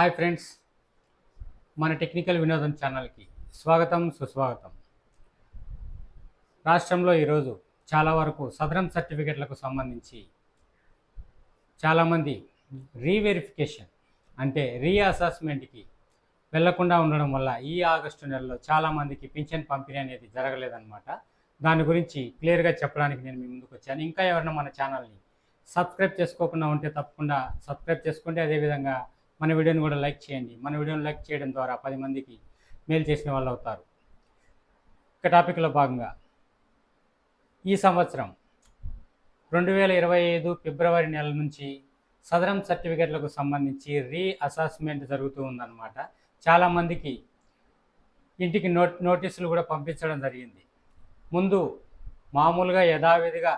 Hi friends. మన technical వినోదం ఛానల్కి స్వాగతం సుస్వాగతం. రాష్ట్రంలో ఈరోజు చాలా వరకు సదరం సర్టిఫికెట్లకు సంబంధించి చాలామంది రీవెరిఫికేషన్ అంటే రీఅసెస్మెంట్కి వెళ్ళకుండా ఉండడం వల్ల ఈ ఆగస్టు నెలలో చాలామందికి పింఛన్ పంపిణీ అనేది జరగలేదన్నమాట. దాని గురించి క్లియర్గా చెప్పడానికి నేను మీ ముందుకు వచ్చాను. ఇంకా ఎవరైనా మన ఛానల్ని సబ్స్క్రైబ్ చేసుకోకుండా ఉంటే తప్పకుండా సబ్స్క్రైబ్ చేసుకోండి. అదేవిధంగా మన వీడియోని కూడా లైక్ చేయండి. మన వీడియోని లైక్ చేయడం ద్వారా పది మందికి మేలు చేసిన వాళ్ళు అవుతారు. ఇక టాపిక్లో భాగంగా ఈ సంవత్సరం రెండు వేల ఇరవై ఐదు ఫిబ్రవరి నెల నుంచి సదరం సర్టిఫికెట్లకు సంబంధించి రీ అసెస్మెంట్ జరుగుతూ ఉందన్నమాట. చాలామందికి ఇంటికి నోట్ నోటీసులు కూడా పంపించడం జరిగింది. ముందు మామూలుగా యథావిధిగా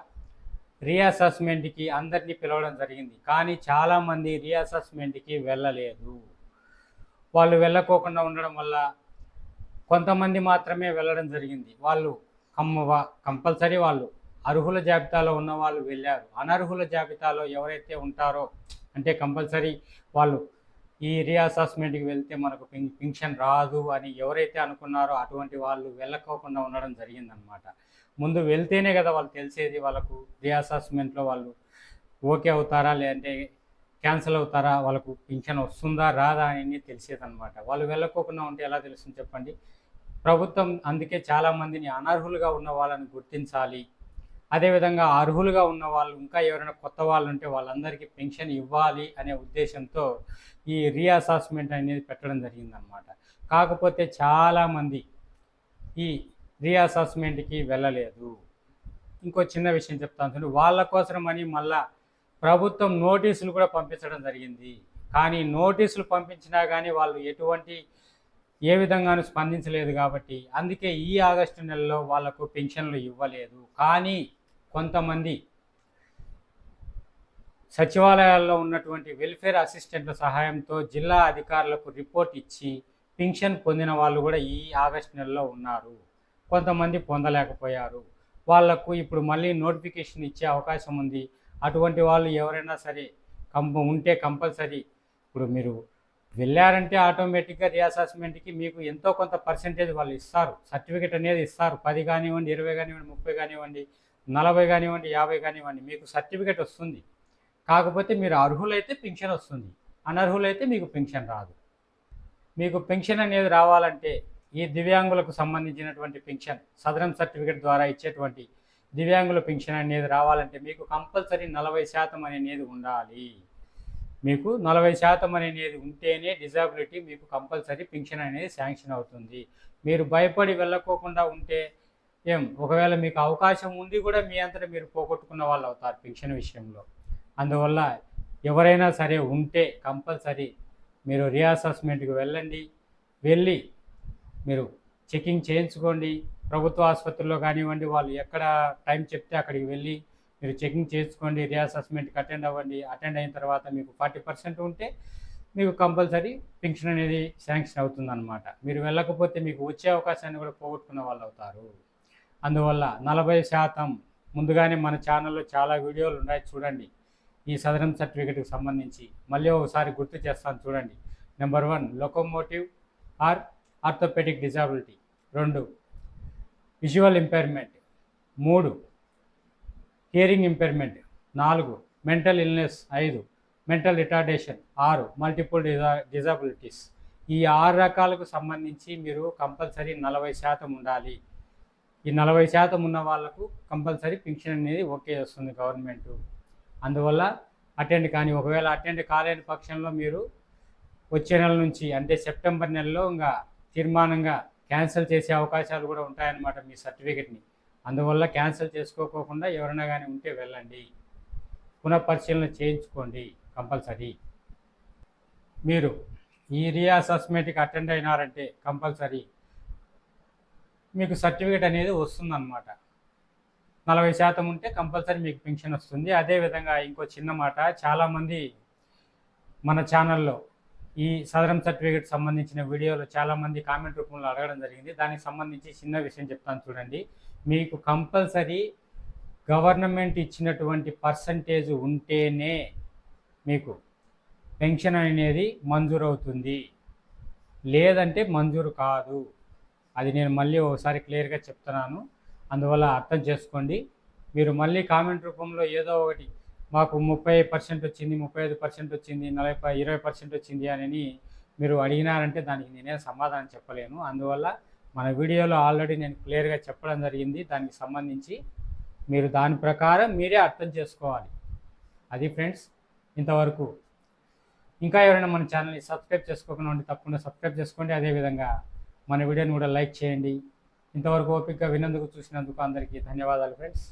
రీఅసెస్మెంట్కి అందరినీ పిలవడం జరిగింది. కానీ చాలామంది రీఅసెస్మెంట్కి వెళ్ళలేదు. వాళ్ళు వెళ్ళకోకుండా ఉండడం వల్ల కొంతమంది మాత్రమే వెళ్ళడం జరిగింది. వాళ్ళు కమ్మ కంపల్సరీ వాళ్ళు అర్హుల జాబితాలో ఉన్న వాళ్ళు వెళ్ళారు. అనర్హుల జాబితాలో ఎవరైతే ఉంటారో అంటే కంపల్సరీ వాళ్ళు ఈ రీఅసెస్మెంట్కి వెళ్తే మనకు పెన్- పెన్షన్ రాదు అని ఎవరైతే అనుకున్నారో అటువంటి వాళ్ళు వెళ్ళకోకుండా ఉండడం జరిగిందనమాట. ముందు వెళ్తేనే కదా వాళ్ళు తెలిసేది వాళ్ళకు రీఅసెస్మెంట్లో వాళ్ళు ఓకే అవుతారా లేదంటే క్యాన్సిల్ అవుతారా వాళ్ళకు పింఛన్ వస్తుందా రాదా అని తెలిసేది అనమాట వాళ్ళు వెళ్ళకోకుండా ఉంటే ఎలా తెలుస్తుంది చెప్పండి? ప్రభుత్వం అందుకే చాలామందిని అనర్హులుగా ఉన్న వాళ్ళని గుర్తించాలి. అదేవిధంగా అర్హులుగా ఉన్న వాళ్ళు ఇంకా ఎవరైనా కొత్త వాళ్ళు ఉంటే వాళ్ళందరికీ పెన్షన్ ఇవ్వాలి అనే ఉద్దేశంతో ఈ రీఅసెస్మెంట్ అనేది పెట్టడం జరిగిందనమాట కాకపోతే చాలామంది ఈ రీఅసెస్మెంట్కి వెళ్ళలేదు. ఇంకో చిన్న విషయం చెప్తాను చూడండి వాళ్ళ అని మళ్ళా ప్రభుత్వం నోటీసులు కూడా పంపించడం జరిగింది. కానీ నోటీసులు పంపించినా కానీ వాళ్ళు ఎటువంటి ఏ విధంగానూ స్పందించలేదు కాబట్టి అందుకే ఈ ఆగస్టు నెలలో వాళ్ళకు పెన్షన్లు ఇవ్వలేదు. కానీ కొంతమంది సచివాలయాల్లో ఉన్నటువంటి వెల్ఫేర్ అసిస్టెంట్ల సహాయంతో జిల్లా అధికారులకు రిపోర్ట్ ఇచ్చి పెన్షన్ పొందిన వాళ్ళు కూడా ఈ ఆగస్టు నెలలో ఉన్నారు. కొంతమంది పొందలేకపోయారు. వాళ్ళకు ఇప్పుడు మళ్ళీ నోటిఫికేషన్ ఇచ్చే అవకాశం ఉంది. అటువంటి వాళ్ళు ఎవరైనా సరే కంప ఉంటే కంపల్సరీ ఇప్పుడు మీరు వెళ్ళారంటే ఆటోమేటిక్గా రీఅసెస్మెంట్కి మీకు ఎంతో కొంత పర్సెంటేజ్ వాళ్ళు ఇస్తారు. సర్టిఫికేట్ అనేది ఇస్తారు. పది కానివ్వండి ఇరవై కానివ్వండి ముప్పై కానివ్వండి నలభై కానివ్వండి యాభై కానివ్వండి మీకు సర్టిఫికేట్ వస్తుంది. కాకపోతే మీరు అర్హులైతే పెన్షన్ వస్తుంది. అనర్హులైతే మీకు పెన్షన్ రాదు. మీకు పెన్షన్ అనేది రావాలంటే ఈ దివ్యాంగులకు సంబంధించినటువంటి పెన్షన్ సదరం సర్టిఫికేట్ ద్వారా ఇచ్చేటువంటి దివ్యాంగుల పెన్షన్ అనేది రావాలంటే మీకు కంపల్సరీ నలభై శాతం అనేది ఉండాలి. మీకు నలభై శాతం అనేది ఉంటేనే డిజాబిలిటీ మీకు కంపల్సరీ పెన్షన్ అనేది శాంక్షన్ అవుతుంది. మీరు భయపడి వెళ్ళకోకుండా ఉంటే ఏం ఒకవేళ మీకు అవకాశం ఉండి కూడా మీ అంతటా మీరు పోగొట్టుకున్న వాళ్ళు అవుతారు పెన్షన్ విషయంలో. అందువల్ల ఎవరైనా సరే ఉంటే కంపల్సరీ మీరు రీఅసెస్మెంట్కి వెళ్ళండి. వెళ్ళి మీరు చెకింగ్ చేయించుకోండి. ప్రభుత్వ ఆసుపత్రిలో కానివ్వండి వాళ్ళు ఎక్కడ టైం చెప్తే అక్కడికి వెళ్ళి మీరు చెకింగ్ చేసుకోండి రీఅసెస్మెంట్కి అటెండ్ అవ్వండి. అటెండ్ అయిన తర్వాత మీకు ఫార్టీ పర్సెంట్ ఉంటే మీకు కంపల్సరీ పెన్షన్ అనేది శాంక్షన్ అవుతుందన్నమాట. మీరు వెళ్ళకపోతే మీకు వచ్చే అవకాశాన్ని కూడా పోగొట్టుకున్న వాళ్ళు అవుతారు. అందువల్ల నలభై శాతం ముందుగానే మన ఛానల్లో చాలా వీడియోలు ఉన్నాయి చూడండి. ఈ సదరం సర్టిఫికెట్కి సంబంధించి. మళ్ళీ ఒకసారి గుర్తు చేస్తాను చూడండి. Number one locomotive or orthopaedic disability. రెండు విజువల్ ఇంపైర్మెంట్. మూడు హియరింగ్ ఇంపైర్మెంట్. నాలుగు మెంటల్ ఇల్నెస్. ఐదు మెంటల్ రిటార్డేషన్. ఆరు మల్టిపుల్ డిజా డిజాబిలిటీస్. ఈ ఆరు రకాలకు సంబంధించి మీరు కంపల్సరీ నలభై శాతం ఉండాలి. ఈ నలభై శాతం ఉన్న వాళ్ళకు కంపల్సరీ పెన్షన్ అనేది ఓకే వస్తుంది గవర్నమెంట్. అందువల్ల అటెండ్ కానీ ఒకవేళ అటెండ్ కాలేని పక్షంలో మీరు వచ్చే నెల నుంచి అంటే సెప్టెంబర్ నెలలో ఇంకా తీర్మానంగా క్యాన్సిల్ చేసే అవకాశాలు కూడా ఉంటాయన్నమాట మీ సర్టిఫికెట్ని. అందువల్ల క్యాన్సిల్ చేసుకోకుండా ఎవరైనా కానీ ఉంటే వెళ్ళండి. పునఃపరిశీలన చేయించుకోండి కంపల్సరీ. మీరు ఈ రియా అసెస్మెంట్కి అటెండ్ అయినారంటే కంపల్సరీ. మీకు సర్టిఫికేట్ అనేది వస్తుందన్నమాట. నలభై శాతం ఉంటే కంపల్సరీ మీకు పెన్షన్ వస్తుంది. అదేవిధంగా ఇంకో చిన్న మాట చాలామంది మన ఛానల్లో ఈ సదరం సర్టిఫికేట్ సంబంధించిన వీడియోలో చాలామంది కామెంట్ రూపంలో అడగడం జరిగింది. దానికి సంబంధించి చిన్న విషయం చెప్తాను చూడండి. మీకు కంపల్సరీ గవర్నమెంట్ ఇచ్చినటువంటి పర్సంటేజ్ ఉంటేనే మీకు పెన్షన్ అనేది మంజూరు అవుతుంది. లేదంటే మంజూరు కాదు. అది నేను మళ్ళీ ఒకసారి క్లియర్గా చెప్తున్నాను. అందువల్ల అర్థం చేసుకోండి. మీరు మళ్ళీ కామెంట్ రూపంలో ఏదో ఒకటి మాకు ముప్పై పర్సెంట్ వచ్చింది ముప్పై ఐదు పర్సెంట్ వచ్చింది నలభై ఇరవై పర్సెంట్ వచ్చింది అని మీరు అడిగినారంటే దానికి నేనే సమాధానం చెప్పలేను. అందువల్ల మన వీడియోలో ఆల్రెడీ నేను క్లియర్గా చెప్పడం జరిగింది. దానికి సంబంధించి మీరు దాని ప్రకారం మీరే అర్థం చేసుకోవాలి. అది ఫ్రెండ్స్ ఇంతవరకు. ఇంకా ఎవరైనా మన ఛానల్ని సబ్స్క్రైబ్ చేసుకోకుండా ఉంటే తప్పకుండా సబ్స్క్రైబ్ చేసుకోండి. అదేవిధంగా మన వీడియోని కూడా లైక్ చేయండి. ఇంతవరకు ఓపికగా విన్నందుకు చూసినందుకు అందరికీ ధన్యవాదాలు ఫ్రెండ్స్.